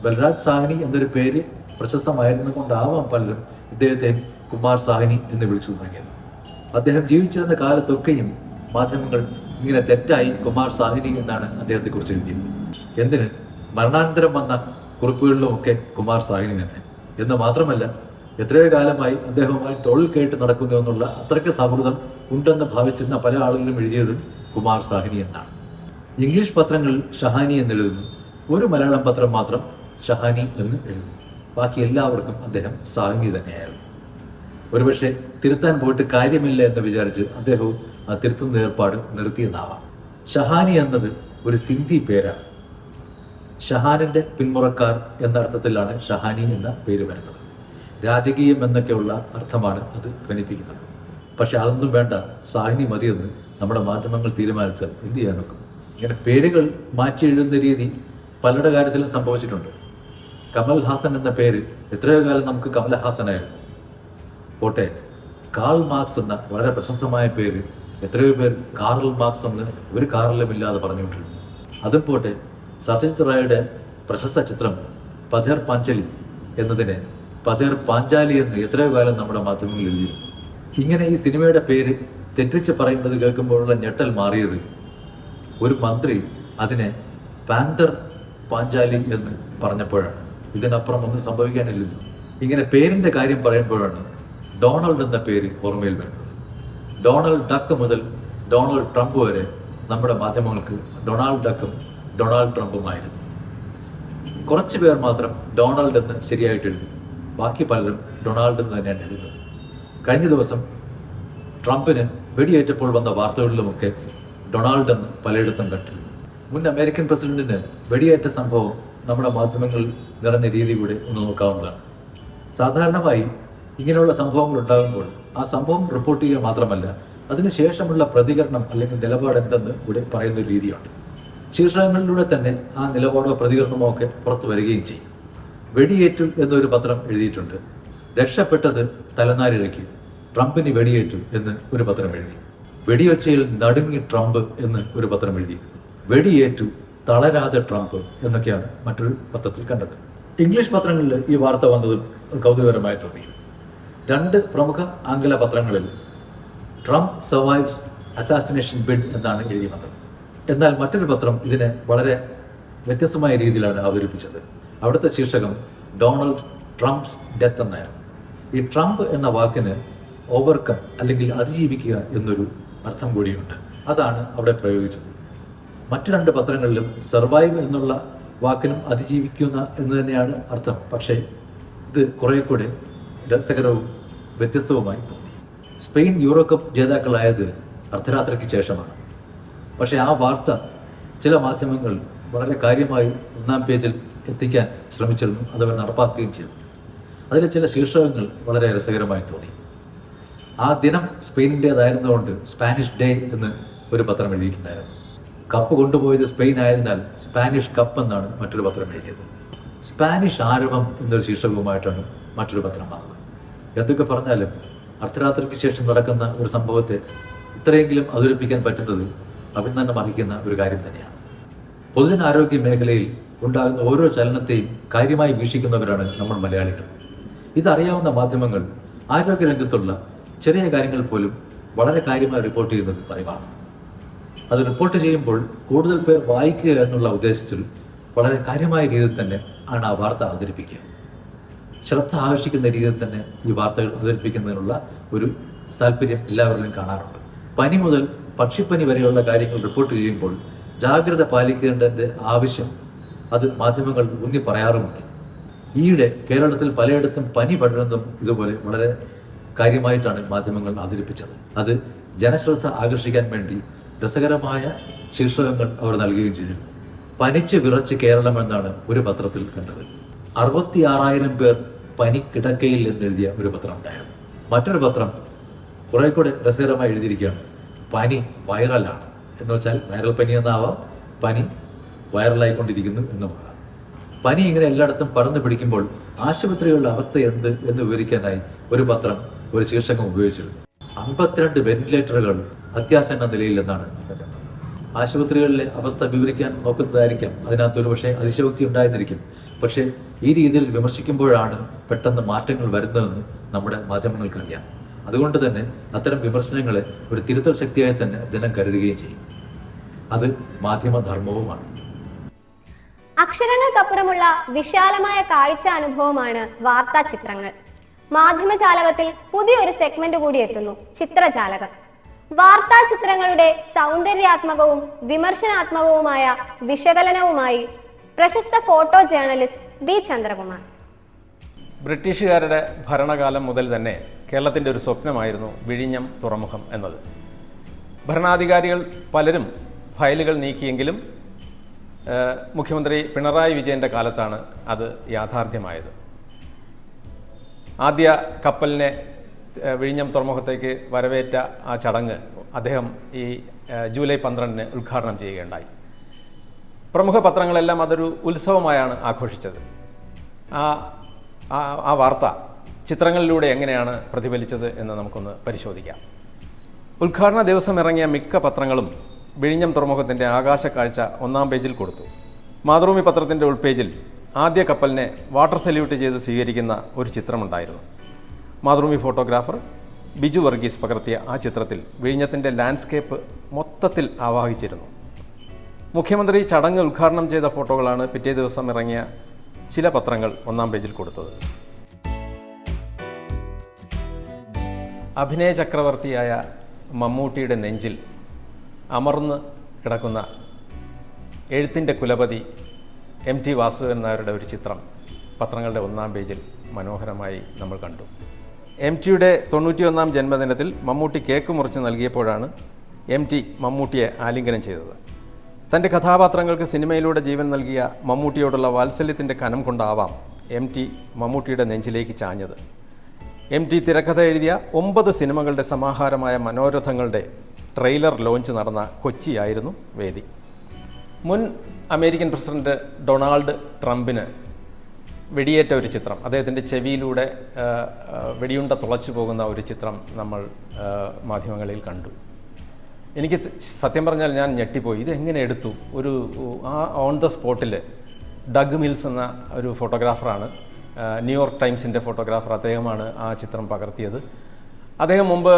ബൽരാജ് സാഹിനി എന്നൊരു പേര് പ്രശസ്തമായിരുന്നു കൊണ്ടാവാം പലരും ഇദ്ദേഹത്തെ കുമാർ സാഹിനി എന്ന് വിളിച്ചു തുടങ്ങിയത്. അദ്ദേഹം ജീവിച്ചിരുന്ന കാലത്തൊക്കെയും മാധ്യമങ്ങൾ ഇങ്ങനെ തെറ്റായി കുമാർ സാഹിനി എന്നാണ് അദ്ദേഹത്തെ കുറിച്ച് എഴുതിയത്. എന്തിന്? മരണാനന്തരം വന്ന കുറിപ്പുകളിലുമൊക്കെ കുമാർ സാഹിനി തന്നെ. എന്ന് മാത്രമല്ല എത്രയോ കാലമായി അദ്ദേഹവുമായി തൊഴിൽ കേട്ട് നടക്കുന്നു എന്നുള്ള അത്രയ്ക്ക് സൗഹൃദം ഉണ്ടെന്ന് ഭാവിച്ചിരുന്ന പല ആളുകളും എഴുതിയതും കുമാർ സാഹിനി എന്നാണ്. ഇംഗ്ലീഷ് പത്രങ്ങളിൽ ഷഹാനി എന്ന് എഴുതുന്നു ഒരു മലയാളം പത്രം മാത്രം ഷഹാനി എന്ന് എഴുതുന്നു. ബാക്കി എല്ലാവർക്കും അദ്ദേഹം സാഹിനി തന്നെയായിരുന്നു. ഒരുപക്ഷെ തിരുത്താൻ പോയിട്ട് കാര്യമില്ല എന്ന് വിചാരിച്ച് അദ്ദേഹവും ആ തിരുത്തുന്ന ഏർപ്പാട് നിർത്തിയെന്നാവാം. ഷഹാനി എന്നത് ഒരു സിന്ധി പേരാണ്. ഷഹാനിന്റെ പിന്മുറക്കാർ എന്ന അർത്ഥത്തിലാണ് ഷഹാനി എന്ന പേര് വരുന്നത്. രാജകീയം എന്നൊക്കെയുള്ള അർത്ഥമാണ് അത് ധ്വനിപ്പിക്കുന്നത്. പക്ഷെ അതൊന്നും വേണ്ട. സാഹിനി മതിയെന്ന് നമ്മുടെ മാധ്യമങ്ങൾ തീരുമാനിച്ചാൽ എന്ത് ചെയ്യാൻ നോക്കും? ഇങ്ങനെ പേരുകൾ മാറ്റി എഴുതുന്ന രീതി പലരുടെ കാര്യത്തിലും സംഭവിച്ചിട്ടുണ്ട്. കമൽ ഹാസൻ എന്ന പേര് എത്രയോ കാലം നമുക്ക് കമലഹാസനായിരുന്നു പോട്ടെ കാൾ മാർക്സ് എന്ന വളരെ പ്രശസ്തമായ പേര് എത്രയോ പേർ കാറൽ മാർക്സ് എന്ന് ഒരു കാറിലും ഇല്ലാതെ പറഞ്ഞുകൊണ്ടിരുന്നു. അതും പോട്ടെ സത്യജിത് റായുടെ പ്രശസ്ത ചിത്രം പഥേർ പാഞ്ചലി എന്നതിനെ പഥേർ പാഞ്ചാലി എന്ന് എത്രയോ കാലം നമ്മുടെ മാധ്യമങ്ങളിൽ എഴുതിയിരുന്നു. ഇങ്ങനെ ഈ സിനിമയുടെ പേര് തെറ്റിച്ച് പറയുന്നത് കേൾക്കുമ്പോഴുള്ള ഞെട്ടൽ മാറിയത് ഒരു മന്ത്രി അതിനെ പാന്തർ പാഞ്ചാലി എന്ന് പറഞ്ഞപ്പോഴാണ്. ഇതിനപ്പുറം ഒന്നും സംഭവിക്കാനില്ലല്ലോ. ഇങ്ങനെ പേരിന്റെ കാര്യം പറയുമ്പോഴാണ് ഡൊണാൾഡ് എന്ന പേര് ഓർമ്മയിൽ വരുന്നത്. ഡൊണാൾഡ് ഡക്ക് മുതൽ ഡൊണാൾഡ് ട്രംപ് വരെ നമ്മുടെ മാധ്യമങ്ങൾക്ക് ഡൊണാൾഡ് ഡക്കും ഡൊണാൾഡ് ട്രംപുമായിരുന്നു. കുറച്ച് പേർ മാത്രം ഡൊണാൾഡ് എന്ന് ശരിയായിട്ട് എഴുതി. ബാക്കി പലരും ഡൊണാൾഡ് എന്ന് തന്നെയാണ് എഴുതുന്നത് കഴിഞ്ഞ ദിവസം ട്രംപിന് വെടിയേറ്റപ്പോൾ വന്ന വാർത്തകളിലുമൊക്കെ ഡൊണാൾഡ് എന്ന് പലയിടത്തും കണ്ടിരുന്നു. മുൻ അമേരിക്കൻ പ്രസിഡന്റിന് വെടിയേറ്റ സംഭവം നമ്മുടെ മാധ്യമങ്ങളിൽ നിറഞ്ഞ രീതി കൂടി ഒന്ന് നോക്കാവുന്നതാണ്. സാധാരണമായി ഇങ്ങനെയുള്ള സംഭവങ്ങൾ ഉണ്ടാകുമ്പോൾ ആ സംഭവം റിപ്പോർട്ട് ചെയ്യുക മാത്രമല്ല അതിനുശേഷമുള്ള പ്രതികരണം അല്ലെങ്കിൽ നിലപാട് എന്തെന്ന് ഇവിടെ പറയുന്ന രീതിയുണ്ട്. ശീർഷകങ്ങളിലൂടെ തന്നെ ആ നിലപാടോ പ്രതികരണമോ ഒക്കെ പുറത്തു വരികയും ചെയ്യും. വെടിയേറ്റു എന്നൊരു പത്രം എഴുതിയിട്ടുണ്ട്. രക്ഷപ്പെട്ടത് തലനാരിഴയ്ക്ക്. ട്രംപിന് വെടിയേറ്റു എന്ന് ഒരു പത്രം എഴുതി. വെടിയൊച്ചയിൽ നടുങ്ങി ട്രംപ് എന്ന് ഒരു പത്രം എഴുതി. വെടിയേറ്റു തളരാതെ ട്രംപ് എന്നൊക്കെയാണ് മറ്റൊരു പത്രത്തിൽ കണ്ടത്. ഇംഗ്ലീഷ് പത്രങ്ങളിൽ ഈ വാർത്ത വന്നത് കൗതുകകരമായി തോന്നി. രണ്ട് പ്രമുഖ ആംഗല പത്രങ്ങളിൽ ട്രംപ് സർവൈവ്സ് അസാസിനേഷൻ ബിഡ് എന്നാണ് എഴുതി വന്നത്. എന്നാൽ മറ്റൊരു പത്രം ഇതിനെ വളരെ വ്യത്യസ്തമായ രീതിയിലാണ് അവതരിപ്പിച്ചത്. അവിടുത്തെ ശീർഷകം ഡൊണാൾഡ് ട്രംപ്സ് ഡെത്ത് എന്നായിരുന്നു. ഈ ട്രംപ് എന്ന വാക്കിന് ഓവർകം അല്ലെങ്കിൽ അതിജീവിക്കുക എന്നൊരു അർത്ഥം കൂടിയുണ്ട്. അതാണ് അവിടെ പ്രയോഗിച്ചത്. മറ്റു രണ്ട് പത്രങ്ങളിലും സർവൈവ് എന്നുള്ള വാക്കിനും അതിജീവിക്കുന്ന എന്ന് തന്നെയാണ് അർത്ഥം. പക്ഷേ ഇത് കുറേ കൂടെ രസകരവും വ്യത്യസ്തവുമായി തോന്നി. സ്പെയിൻ യൂറോ കപ്പ് ജേതാക്കളായത് അർദ്ധരാത്രിക്ക് ശേഷമാണ്. പക്ഷേ ആ വാർത്ത ചില മാധ്യമങ്ങൾ വളരെ കാര്യമായി ഒന്നാം പേജിൽ എത്തിക്കാൻ ശ്രമിച്ചിരുന്നു അതവർ നടപ്പാക്കുകയും ചെയ്തു. അതിലെ ചില ശീർഷകങ്ങൾ വളരെ രസകരമായി തോന്നി. ആ ദിനം സ്പെയിനിന്റേതായിരുന്നതുകൊണ്ട് സ്പാനിഷ് ഡേ എന്ന് ഒരു പത്രം എഴുതിയിട്ടുണ്ടായിരുന്നു. കപ്പ് കൊണ്ടുപോയത് സ്പെയിൻ ആയതിനാൽ സ്പാനിഷ് കപ്പ് എന്നാണ് മറ്റൊരു പത്രം എഴുതിയത്. സ്പാനിഷ് ആരവം എന്നൊരു ശീർഷകവുമായിട്ടാണ് മറ്റൊരു പത്രം വന്നത്. എന്തൊക്കെ പറഞ്ഞാലും അർദ്ധരാത്രിക്ക് ശേഷം നടക്കുന്ന ഒരു സംഭവത്തെ ഇത്രയെങ്കിലും അവതരിപ്പിക്കാൻ പറ്റുന്നത് അഭിനന്ദനം അർഹിക്കുന്ന ഒരു കാര്യം തന്നെയാണ്. പൊതുജനാരോഗ്യ മേഖലയിൽ ഉണ്ടാകുന്ന ഓരോ ചലനത്തെയും കാര്യമായി വീക്ഷിക്കുന്നവരാണ് നമ്മൾ മലയാളികൾ. ഇതറിയാവുന്ന മാധ്യമങ്ങൾ ആരോഗ്യരംഗത്തുള്ള ചെറിയ കാര്യങ്ങൾ പോലും വളരെ കാര്യമായി റിപ്പോർട്ട് ചെയ്യുന്നത് പതിവാണ്. അത് റിപ്പോർട്ട് ചെയ്യുമ്പോൾ കൂടുതൽ പേർ വായിക്കുക എന്നുള്ള ഉദ്ദേശത്തിൽ വളരെ കാര്യമായ രീതിയിൽ തന്നെ ആണ് ആ വാർത്ത അവതരിപ്പിക്കുക. ശ്രദ്ധ ആകർഷിക്കുന്ന രീതിയിൽ തന്നെ ഈ വാർത്തകൾ അവതരിപ്പിക്കുന്നതിനുള്ള ഒരു താല്പര്യം എല്ലാവരിലും കാണാറുണ്ട്. പനി മുതൽ പക്ഷിപ്പനി വരെയുള്ള കാര്യങ്ങൾ റിപ്പോർട്ട് ചെയ്യുമ്പോൾ ജാഗ്രത പാലിക്കേണ്ടതിന്റെ ആവശ്യം അത് മാധ്യമങ്ങൾ ഊന്നി പറയാറുമുണ്ട്. ഈയിടെ കേരളത്തിൽ പലയിടത്തും പനി പടരുന്നതും ഇതുപോലെ വളരെ കാര്യമായിട്ടാണ് മാധ്യമങ്ങൾ അവതരിപ്പിച്ചത്. അത് ജനശ്രദ്ധ ആകർഷിക്കാൻ വേണ്ടി രസകരമായ ശീർഷകങ്ങൾ അവർ നൽകുകയും ചെയ്തിരുന്നു. പനിച്ച് വിറച്ച് കേരളം എന്നാണ് ഒരു പത്രത്തിൽ കണ്ടത്. അറുപത്തി ആറായിരം പേർ പനി കിടക്കയിൽ എന്നെഴുതിയ ഒരു പത്രം ഉണ്ടായിരുന്നു. മറ്റൊരു പത്രം കുറെ കൂടെ രസകരമായി എഴുതിയിരിക്കുകയാണ്. പനി വൈറലാണ്. എന്ന് വെച്ചാൽ വൈറൽ പനി എന്നാവാം പനി വൈറലായിക്കൊണ്ടിരിക്കുന്നു എന്നുമാകാം പനി ഇങ്ങനെ എല്ലായിടത്തും പടർന്നു പിടിക്കുമ്പോൾ ആശുപത്രികളുടെ അവസ്ഥ എന്ത് എന്ന് വിവരിക്കാനായി ഒരു പത്രം ഒരു ശീർഷകം ഉപയോഗിച്ചിരുന്നു. അമ്പത്തിരണ്ട് വെന്റിലേറ്ററുകൾ അത്യാസന്ന നിലയിലെന്നാണ് എന്നാണ് ആശുപത്രികളിലെ അവസ്ഥ വിവരിക്കാൻ നോക്കുന്നതായിരിക്കാം. അതിനകത്ത് ഒരു പക്ഷേ അതിശയോക്തി ഉണ്ടായിരുന്നിരിക്കും. പക്ഷേ ഈ രീതിയിൽ വിമർശിക്കുമ്പോഴാണ് പെട്ടെന്ന് മാറ്റങ്ങൾ വരുന്നതെന്ന് നമ്മുടെ മാധ്യമങ്ങൾക്കറിയാം. അതുകൊണ്ട് തന്നെ അത്തരം വിമർശനങ്ങളെ ഒരു തിരുത്തൽ ശക്തിയായി തന്നെ ജനം കരുതുകയും ചെയ്യും. അത് മാധ്യമധർമ്മവുമാണ് അക്ഷരങ്ങൾക്കപ്പുറമുള്ള വിശാലമായ കാഴ്ച അനുഭവമാണ് വാർത്താ ചിത്രങ്ങൾ. മാധ്യമജാലകത്തിൽ പുതിയൊരു സെഗ്മെന്റ് കൂടി എത്തുന്നു ചിത്രചാലകം. വാർത്താ ചിത്രങ്ങളുടെ സൗന്ദര്യാത്മകവും വിമർശനാത്മകവുമായ വിശകലനവുമായി പ്രശസ്ത ഫോട്ടോ ജേർണലിസ്റ്റ് ബി ചന്ദ്രകുമാർ. ബ്രിട്ടീഷുകാരുടെ ഭരണകാലം മുതൽ തന്നെ കേരളത്തിന്റെ ഒരു സ്വപ്നമായിരുന്നു വിഴിഞ്ഞം തുറമുഖം എന്നത്. ഭരണാധികാരികൾ പലരും ഫയലുകൾ നീക്കിയെങ്കിലും മുഖ്യമന്ത്രി പിണറായി വിജയന്റെ കാലത്താണ് അത് യാഥാർത്ഥ്യമായത്. ആദ്യ കപ്പലിനെ വിഴിഞ്ഞം തുറമുഖത്തേക്ക് വരവേറ്റ ആ ചടങ്ങ് അദ്ദേഹം ഈ ജൂലൈ പന്ത്രണ്ടിന് ഉദ്ഘാടനം ചെയ്യുകയുണ്ടായി. പ്രമുഖ പത്രങ്ങളെല്ലാം അതൊരു ഉത്സവമായാണ് ആഘോഷിച്ചത്. ആ- ആ വാർത്ത ചിത്രങ്ങളിലൂടെ എങ്ങനെയാണ് പ്രതിഫലിച്ചത് എന്ന് നമുക്കൊന്ന് പരിശോധിക്കാം. ഉദ്ഘാടന ദിവസം ഇറങ്ങിയ മിക്ക പത്രങ്ങളും വിഴിഞ്ഞം തുറമുഖത്തിന്റെ ആകാശ കാഴ്ച ഒന്നാം പേജിൽ കൊടുത്തു. മാതൃഭൂമി പത്രത്തിന്റെ ഉൾപേജിൽ ആദ്യ കപ്പലിനെ വാട്ടർ സല്യൂട്ട് ചെയ്ത് സ്വീകരിക്കുന്ന ഒരു ചിത്രമുണ്ടായിരുന്നു. മാതൃഭൂമി ഫോട്ടോഗ്രാഫർ ബിജു വർഗീസ് പകർത്തിയ ആ ചിത്രത്തിൽ വിഴിഞ്ഞത്തിന്റെ ലാൻഡ്സ്കേപ്പ് മൊത്തത്തിൽ ആവാഹിച്ചിരുന്നു. മുഖ്യമന്ത്രി ചടങ്ങ് ഉദ്ഘാടനം ചെയ്ത ഫോട്ടോകളാണ് പിറ്റേ ദിവസം ഇറങ്ങിയ ചില പത്രങ്ങൾ ഒന്നാം പേജിൽ കൊടുത്തത്. അഭിനയ ചക്രവർത്തിയായ മമ്മൂട്ടിയുടെ നെഞ്ചിൽ അമർന്ന് കിടക്കുന്ന എഴുത്തിന്റെ കുലപതി എം ടി വാസുദേവൻ നായരുടെ ഒരു ചിത്രം പത്രങ്ങളുടെ ഒന്നാം പേജിൽ മനോഹരമായി നമ്മൾ കണ്ടു. എം ടിയുടെ തൊണ്ണൂറ്റിയൊന്നാം ജന്മദിനത്തിൽ മമ്മൂട്ടി കേക്ക് മുറിച്ച് നൽകിയപ്പോഴാണ് എം ടി മമ്മൂട്ടിയെ ആലിംഗനം ചെയ്തത്. തന്റെ കഥാപാത്രങ്ങൾക്ക് സിനിമയിലൂടെ ജീവൻ നൽകിയ മമ്മൂട്ടിയോടുള്ള വാത്സല്യത്തിന്റെ കനം കൊണ്ടാവാം എം ടി മമ്മൂട്ടിയുടെ നെഞ്ചിലേക്ക് ചാഞ്ഞത്. എം ടി തിരക്കഥ എഴുതിയ ഒമ്പത് സിനിമകളുടെ സമാഹാരമായ മനോരഥങ്ങളുടെ ട്രെയിലർ ലോഞ്ച് നടന്ന കൊച്ചിയായിരുന്നു വേദി. മുൻ അമേരിക്കൻ പ്രസിഡന്റ് ഡൊണാൾഡ് ട്രംപിന് വെടിയേറ്റ ഒരു ചിത്രം അദ്ദേഹത്തിന്റെ ചെവിയിലൂടെ വെടിയുണ്ട തുളച്ചു പോകുന്ന ഒരു ചിത്രം നമ്മൾ മാധ്യമങ്ങളിൽ കണ്ടു. എനിക്ക് സത്യം പറഞ്ഞാൽ ഞാൻ ഞെട്ടിപ്പോയി. ഇത് എങ്ങനെ എടുത്തു? ഒരു ആ ഓൺ ദ സ്പോട്ടിൽ ഡഗ് മിൽസ് എന്ന ഒരു ഫോട്ടോഗ്രാഫറാണ് ന്യൂയോർക്ക് ടൈംസിന്റെ ഫോട്ടോഗ്രാഫർ അദ്ദേഹമാണ് ആ ചിത്രം പകർത്തിയത്. അദ്ദേഹം മുമ്പ്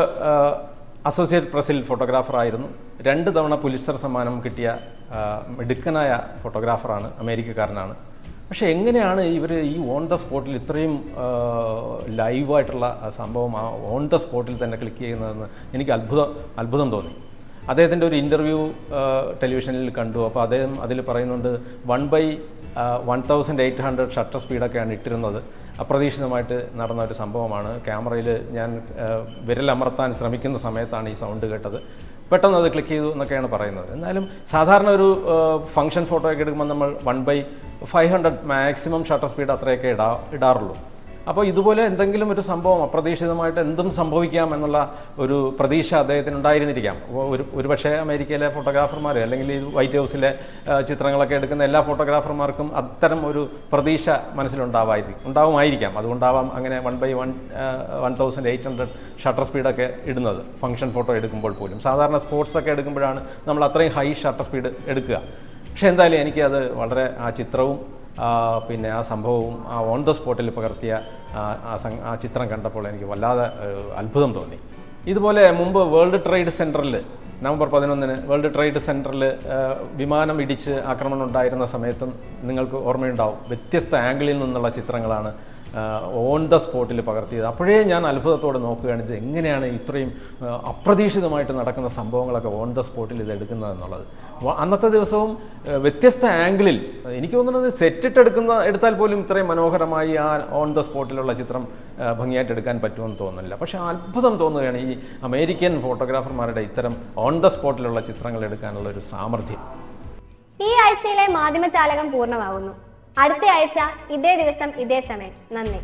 അസോസിയേറ്റ് പ്രസിൽ ഫോട്ടോഗ്രാഫറായിരുന്നു രണ്ട് തവണ പുലിസർ സമ്മാനം കിട്ടിയ മിടുക്കനായ ഫോട്ടോഗ്രാഫറാണ് അമേരിക്കക്കാരനാണ്. പക്ഷേ എങ്ങനെയാണ് ഇവർ ഈ ഓൺ ദ സ്പോട്ടിൽ ഇത്രയും ലൈവായിട്ടുള്ള സംഭവം ആ ഓൺ ദ സ്പോട്ടിൽ തന്നെ ക്ലിക്ക് ചെയ്യുന്നതെന്ന് എനിക്ക് അത്ഭുതം അത്ഭുതം തോന്നി. അദ്ദേഹത്തിന്റെ ഒരു ഇന്റർവ്യൂ ടെലിവിഷനിൽ കണ്ടു. അപ്പോൾ അദ്ദേഹം അതിൽ പറയുന്നുണ്ട് one by one thousand eight hundred shutter സ്പീഡൊക്കെയാണ് ഇട്ടിരുന്നത്. അപ്രതീക്ഷിതമായിട്ട് നടന്ന ഒരു സംഭവമാണ്. ക്യാമറയിൽ ഞാൻ വിരലമർത്താൻ ശ്രമിക്കുന്ന സമയത്താണ് ഈ സൗണ്ട് കേട്ടത്. പെട്ടെന്ന് അത് ക്ലിക്ക് ചെയ്തു എന്നൊക്കെയാണ് പറയുന്നത്. എന്നാലും സാധാരണ ഒരു ഫംഗ്ഷൻ ഫോട്ടോ ഒക്കെ എടുക്കുമ്പോൾ നമ്മൾ one by five hundred maximum shutter speed അത്രയൊക്കെ ഇടാ ഇടാറുള്ളൂ. അപ്പോൾ ഇതുപോലെ എന്തെങ്കിലും ഒരു സംഭവം അപ്രതീക്ഷിതമായിട്ട് എന്തും സംഭവിക്കാം എന്നുള്ള ഒരു പ്രതീക്ഷ അദ്ദേഹത്തിന് ഉണ്ടായിരുന്നിരിക്കാം. ഒരു ഒരുപക്ഷേ അമേരിക്കയിലെ ഫോട്ടോഗ്രാഫർമാർ അല്ലെങ്കിൽ ഈ വൈറ്റ് ഹൗസിലെ ചിത്രങ്ങളൊക്കെ എടുക്കുന്ന എല്ലാ ഫോട്ടോഗ്രാഫർമാർക്കും അത്തരം ഒരു പ്രതീക്ഷ മനസ്സിലുണ്ടാവായിരിക്കും ഉണ്ടാവുമായിരിക്കാം. അതുകൊണ്ടാവാം അങ്ങനെ one by one one thousand eight hundred shutter സ്പീഡൊക്കെ ഇടുന്നത്. ഫംഗ്ഷൻ ഫോട്ടോ എടുക്കുമ്പോൾ പോലും. സാധാരണ സ്പോർട്സ് ഒക്കെ എടുക്കുമ്പോഴാണ് നമ്മൾ അത്രയും ഹൈ ഷട്ടർ സ്പീഡ് എടുക്കുക. പക്ഷേ എന്തായാലും എനിക്കത് വളരെ ആ ചിത്രവും പിന്നെ ആ സംഭവവും ആ ഓൺ ദ സ്പോട്ടിൽ പകർത്തിയ ആ, ചിത്രം കണ്ടപ്പോൾ എനിക്ക് വല്ലാതെ അത്ഭുതം തോന്നി. ഇതുപോലെ മുമ്പ് വേൾഡ് ട്രേഡ് സെന്ററിൽ നവംബർ പതിനൊന്നിന് വേൾഡ് ട്രേഡ് സെന്ററിൽ വിമാനം ഇടിച്ച് ആക്രമണം ഉണ്ടായിരുന്ന സമയത്തും നിങ്ങൾക്ക് ഓർമ്മയുണ്ടാവും. വ്യത്യസ്ത ആംഗിളിൽ നിന്നുള്ള ചിത്രങ്ങളാണ് ഓൺ ദ സ്പോട്ടിൽ പകർത്തിയത്. അപ്പോഴേ ഞാൻ അത്ഭുതത്തോടെ നോക്കുകയാണ് ഇത് എങ്ങനെയാണ് ഇത്രയും അപ്രതീക്ഷിതമായിട്ട് നടക്കുന്ന സംഭവങ്ങളൊക്കെ ഓൺ ദ സ്പോട്ടിൽ ഇത് എടുക്കുന്നത് എന്നുള്ളത്. അന്നത്തെ ദിവസവും വ്യത്യസ്ത ആംഗിളിൽ എനിക്ക് തോന്നുന്നത് സെറ്റിട്ട് എടുക്കുന്ന എടുത്താൽ പോലും ഇത്രയും മനോഹരമായി ആ ഓൺ ദ സ്പോട്ടിലുള്ള ചിത്രം ഭംഗിയായിട്ട് എടുക്കാൻ പറ്റുമെന്ന് തോന്നുന്നില്ല. പക്ഷേ അത്ഭുതം തോന്നുകയാണ് ഈ അമേരിക്കൻ ഫോട്ടോഗ്രാഫർമാരുടെ ഇത്തരം ഓൺ ദ സ്പോട്ടിലുള്ള ചിത്രങ്ങൾ എടുക്കാനുള്ള ഒരു സാമർഥ്യം. ഈ ആഴ്ചയിലെ മാധ്യമചാലകം പൂർണമാകുന്നു അടുത്ത ആഴ്ച ഇതേ ദിവസം ഇതേ സമയം. നന്ദി.